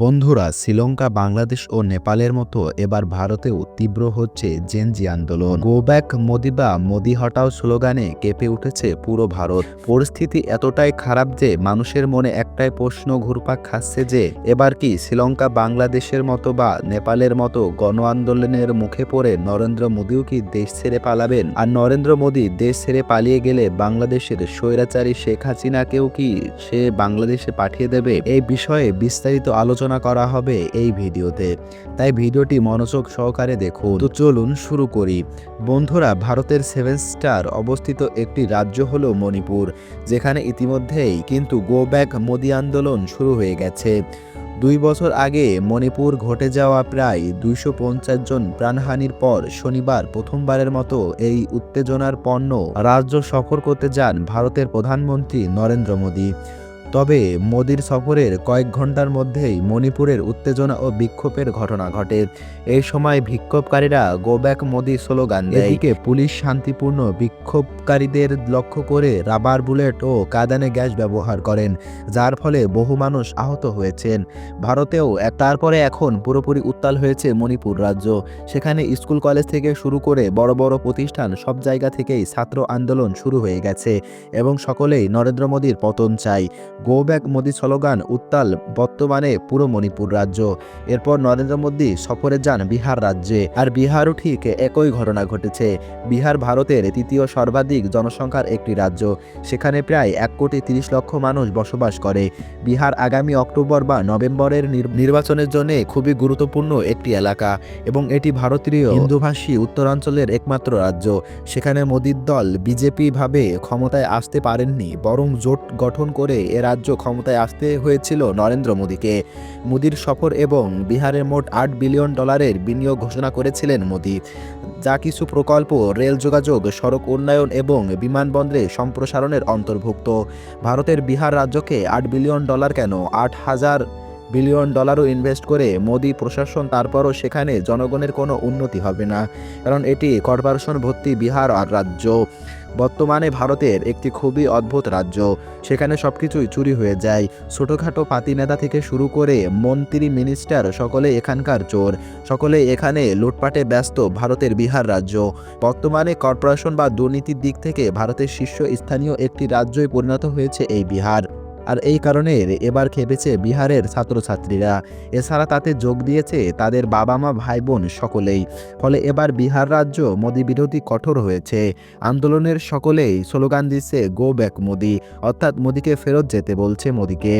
বন্ধুরা, শ্রীলঙ্কা, বাংলাদেশ ও নেপালের মতো এবার ভারতেও তীব্র হচ্ছে জেনজি আন্দোলন। গো ব্যাক মোদি বা মোদি হটাও স্লোগানে কেঁপে উঠেছে পুরো ভারত। পরিস্থিতি এতটাই খারাপ যে মানুষের মনে একটাই প্রশ্ন ঘুরপাক খাচ্ছে যে, এবার কি শ্রীলঙ্কা, বাংলাদেশের মতো বা নেপালের মতো গণ আন্দোলনের মুখে পড়ে নরেন্দ্র মোদীও কি দেশ ছেড়ে পালাবেন? আর নরেন্দ্র মোদী দেশ ছেড়ে পালিয়ে গেলে বাংলাদেশের স্বৈরাচারী শেখ হাসিনাকেও কি সে বাংলাদেশে পাঠিয়ে দেবে? এই বিষয়ে বিস্তারিত আলোচনা করা হবে এই ভিডিওতে। তাই ভিডিওটি মনোযোগ সহকারে দেখুন। তো চলুন শুরু করি। বন্ধুরা, ভারতের সেভেন স্টার অবস্থিত একটি রাজ্য হল মণিপুর, যেখানে ইতিমধ্যেই কিন্তু গো ব্যাক মোদি আন্দোলন শুরু হয়ে গেছে। দুই বছর আগে মণিপুর ঘটে যাওয়া প্রায় দুইশো পঞ্চাশ জন প্রাণহানির পর শনিবার প্রথমবারের মতো এই উত্তেজনার পণ্য রাজ্য সফর করতে যান ভারতের প্রধানমন্ত্রী নরেন্দ্র মোদী। তবে মোদির সফরের কয়েক ঘণ্টার মধ্যেই মণিপুরের উত্তেজনা ও বিক্ষোভের ঘটনা ঘটে। এই সময় বিক্ষোভকারীরা গো ব্যাক মোদি স্লোগান দেয়। পুলিশ শান্তিপূর্ণ বিক্ষোভকারীদের লক্ষ্য করে রাবার বুলেট ও কাদানে গ্যাস ব্যবহার করেন, যার ফলে বহু মানুষ আহত হয়েছেন। ভারতেও তারপরে এখন পুরোপুরি উত্তাল হয়েছে মণিপুর রাজ্য। সেখানে স্কুল কলেজ থেকে শুরু করে বড় বড় প্রতিষ্ঠান সব জায়গা থেকেই ছাত্র আন্দোলন শুরু হয়ে গেছে এবং সকলেই নরেন্দ্র মোদীর পতন চাই গো ব্যাক মোদি স্লোগান, উত্তাল বর্তমানে পুরো মণিপুর রাজ্য। এরপর নরেন্দ্র মোদী সফরে যান বিহার রাজ্যে। আর বিহারও ঠিক একই ঘটনা ঘটেছে। বিহার ভারতের তৃতীয় সর্বাধিক জনসংখ্যার একটি রাজ্য। সেখানে প্রায় এক কোটি তিরিশ লক্ষ মানুষ বসবাস করে। বিহার আগামী অক্টোবর বা নভেম্বরের নির- নির্বাচনের জন্য খুবই গুরুত্বপূর্ণ একটি এলাকা এবং এটি ভারতীয় হিন্দুভাষী উত্তরাঞ্চলের একমাত্র রাজ্য। সেখানে মোদীর দল বিজেপি ভাবে ক্ষমতায় আসতে পারেননি, বরং জোট গঠন করে এ রাজ্য ক্ষমতায় আসতে হয়েছিল নরেন্দ্র মোদীকে। মোদীর সফর এবং বিহারের মোট আট বিলিয়ন ডলারের বিনিয়োগ ঘোষণা করেছিলেন মোদী। যা কিছু প্রকল্প, রেল যোগাযোগ, সড়ক উন্নয়ন এবং বিমানবন্দরে সম্প্রসারণের অন্তর্ভুক্ত। ভারতের বিহার রাজ্যকে আট বিলিয়ন ডলার কেন আট হাজার বিলিয়ন ডলারও ইনভেস্ট করে মোদি প্রশাসন তারপরও সেখানে জনগণের কোনো উন্নতি হবে না, কারণ এটি কর্পোরেশন ভর্তি বিহার আর রাজ্য। বর্তমানে ভারতের একটি খুবই অদ্ভুত রাজ্য, সেখানে সব কিছুই চুরি হয়ে যায়। ছোটোখাটো পাতি নেতা থেকে শুরু করে মন্ত্রী, মিনিস্টার, সকলে এখানকার চোর, সকলে এখানে লুটপাটে ব্যস্ত ভারতের বিহার রাজ্য। বর্তমানে কর্পোরেশন বা দুর্নীতির দিক থেকে ভারতের শীর্ষ স্থানীয় একটি রাজ্যই পরিণত হয়েছে এই বিহার। আর এই কারণে এবার খেপেছে বিহারের ছাত্রছাত্রীরা। এছাড়া তাতে যোগ দিয়েছে তাদের বাবা মা ভাই বোন সকলেই। ফলে এবার বিহার রাজ্য মোদী বিরোধী কঠোর হয়েছে। আন্দোলনের সকলেই স্লোগান দিচ্ছে গো ব্যাক মোদি। অর্থাৎ মোদিকে ফেরত যেতে বলছে মোদিকে।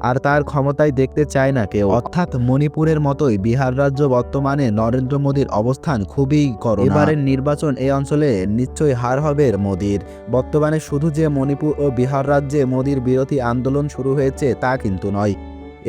আর তার ক্ষমতায় দেখতে চায় না কেউ। অর্থাৎ মণিপুরের মতোই বিহার রাজ্য বর্তমানে নরেন্দ্র মোদীর অবস্থান খুবই করোনা এবারের নির্বাচন এই অঞ্চলে নিশ্চয়ই হার হবে মোদির। বর্তমানে শুধু যে মণিপুর ও বিহার রাজ্যে মোদির বিরোধী আন্দোলন শুরু হয়েছে তা কিন্তু নয়।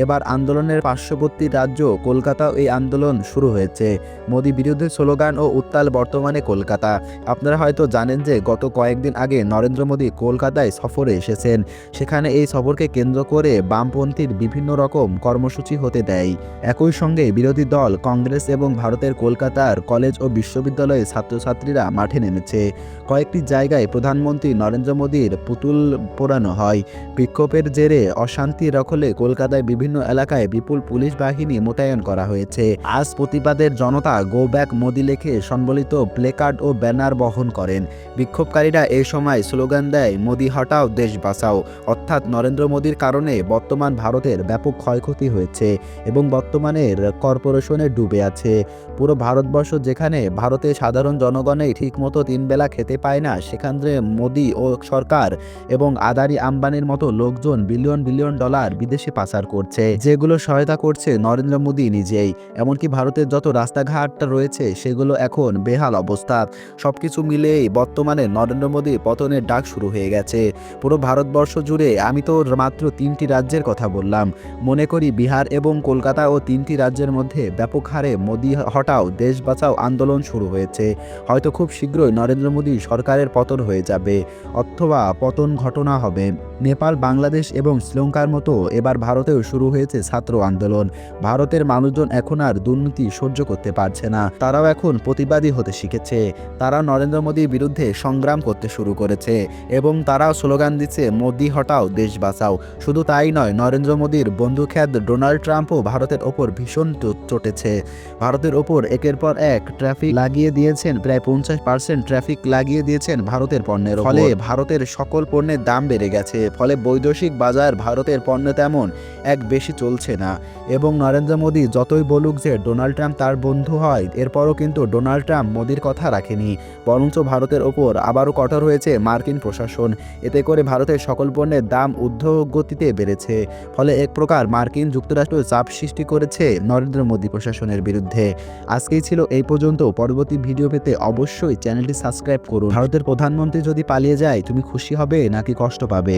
এবার আন্দোলনের পার্শ্ববর্তী রাজ্য কলকাতাও এই আন্দোলন শুরু হয়েছে। মোদী বিরোধী স্লোগান ও উত্তাল বর্তমানে কলকাতা। আপনারা হয়তো জানেন যে গত কয়েকদিন আগে নরেন্দ্র মোদী কলকাতায় সফরে এসেছেন। সেখানে এই সফরকে কেন্দ্র করে বামপন্থীর বিভিন্ন রকম কর্মসূচি হতে দেয়। একই সঙ্গে বিরোধী দল কংগ্রেস এবং ভারতের কলকাতার কলেজ ও বিশ্ববিদ্যালয়ে ছাত্রছাত্রীরা মাঠে নেমেছে। কয়েকটি জায়গায় প্রধানমন্ত্রী নরেন্দ্র মোদীর পুতুল পোড়ানো হয়। বিক্ষোভের জেরে অশান্তি রখলে কলকাতায় বিভিন্ন এলাকায় বিপুল পুলিশ বাহিনী মোতায়েন করা হয়েছে। আজ প্রতিবাদের জনতা গো ব্যাক মোদি লেখে সম্বলিত প্লেকার্ড ও ব্যানার বহন করেন। বিক্ষোভকারীরা এই সময় স্লোগান দেয়, মোদি হটাও, দেশ বাঁচাও। অর্থাৎ নরেন্দ্র মোদীর কারণে বর্তমান ভারতের ব্যাপক ক্ষয়ক্ষতি হয়েছে এবং বর্তমানের কর্পোরেশনে ডুবে আছে। পুরো ভারতবর্ষ যেখানে ভারতের সাধারণ জনগণেই ঠিকমতো তিনবেলা খেতে পায় না, সেখানে মোদি ও সরকার এবং আদানি আম্বানির মতো লোকজন বিলিয়ন বিলিয়ন ডলার বিদেশে পাচার করছে। যেগুলো সহায়তা করছে নরেন্দ্র মোদী নিজেই। এমনকি ভারতের যত রাস্তাঘাট রয়েছে, সেগুলো এখন বেহাল অবস্থা। সবকিছু মিলেই বর্তমানে নরেন্দ্র মোদী পতনের ডাক শুরু হয়ে গেছে। পুরো ভারতবর্ষ জুড়ে আমি তো মাত্র তিনটি রাজ্যের কথা বললাম। মনে করি বিহার এবং কলকাতা ও তিনটি রাজ্যের মধ্যে ব্যাপক হারে মোদি হটাও দেশ বাঁচাও আন্দোলন শুরু হয়েছে। হয়তো খুব শীঘ্রই নরেন্দ্র মোদী সরকারের পতন হয়ে যাবে, অথবা পতন ঘটনা হবে। নেপাল, বাংলাদেশ এবং শ্রীলঙ্কার মতো এবার ভারতেও শুরু হয়েছে ছাত্র আন্দোলন। ভারতের মানুষজন এখন আর দুর্নীতি সহ্য করতে পারছে না। তারাও এখন প্রতিবাদী হতে শিখেছে। তারা নরেন্দ্র মোদীর বিরুদ্ধে সংগ্রাম করতে শুরু করেছে এবং তারাও স্লোগান দিচ্ছে, মোদি হটাও, দেশ বাঁচাও। শুধু তাই নয়, নরেন্দ্র মোদীর বন্ধুখ্যাত ডোনাল্ড ট্রাম্পও ভারতের ওপর ভীষণ চটেছে। ভারতের ওপর একের পর এক ট্রাফিক লাগিয়ে দিয়েছেন, প্রায় পঞ্চাশ পার্সেন্ট ট্রাফিক লাগিয়ে দিয়েছেন ভারতের পণ্যের ফলে ভারতের সকল পণ্যের দাম বেড়ে গেছে। ফলে বৈদেশিক বাজার ভারতের পণ্য তেমন এক বেশি চলছে না। এবং নরেন্দ্র মোদী যতই বলুক যে ডোনাল্ড ট্রাম্প তার বন্ধু হয়, এরপরও কিন্তু ডোনাল্ড ট্রাম্প মোদির কথা রাখেনি। বরঞ্চ ভারতের ওপর আবারও কঠোর হয়েছে মার্কিন প্রশাসন। এতে করে ভারতের সকল পণ্যের দাম ঊর্ধ্ব গতিতে বেড়েছে। ফলে এক প্রকার মার্কিন যুক্তরাষ্ট্র চাপ সৃষ্টি করেছে নরেন্দ্র মোদী প্রশাসনের বিরুদ্ধে। আজকেই ছিল এই পর্যন্ত। পরবর্তী ভিডিও পেতে অবশ্যই চ্যানেলটি সাবস্ক্রাইব করুন। ভারতের প্রধানমন্ত্রী যদি পালিয়ে যায়, তুমি খুশি হবে নাকি কষ্ট পাবে?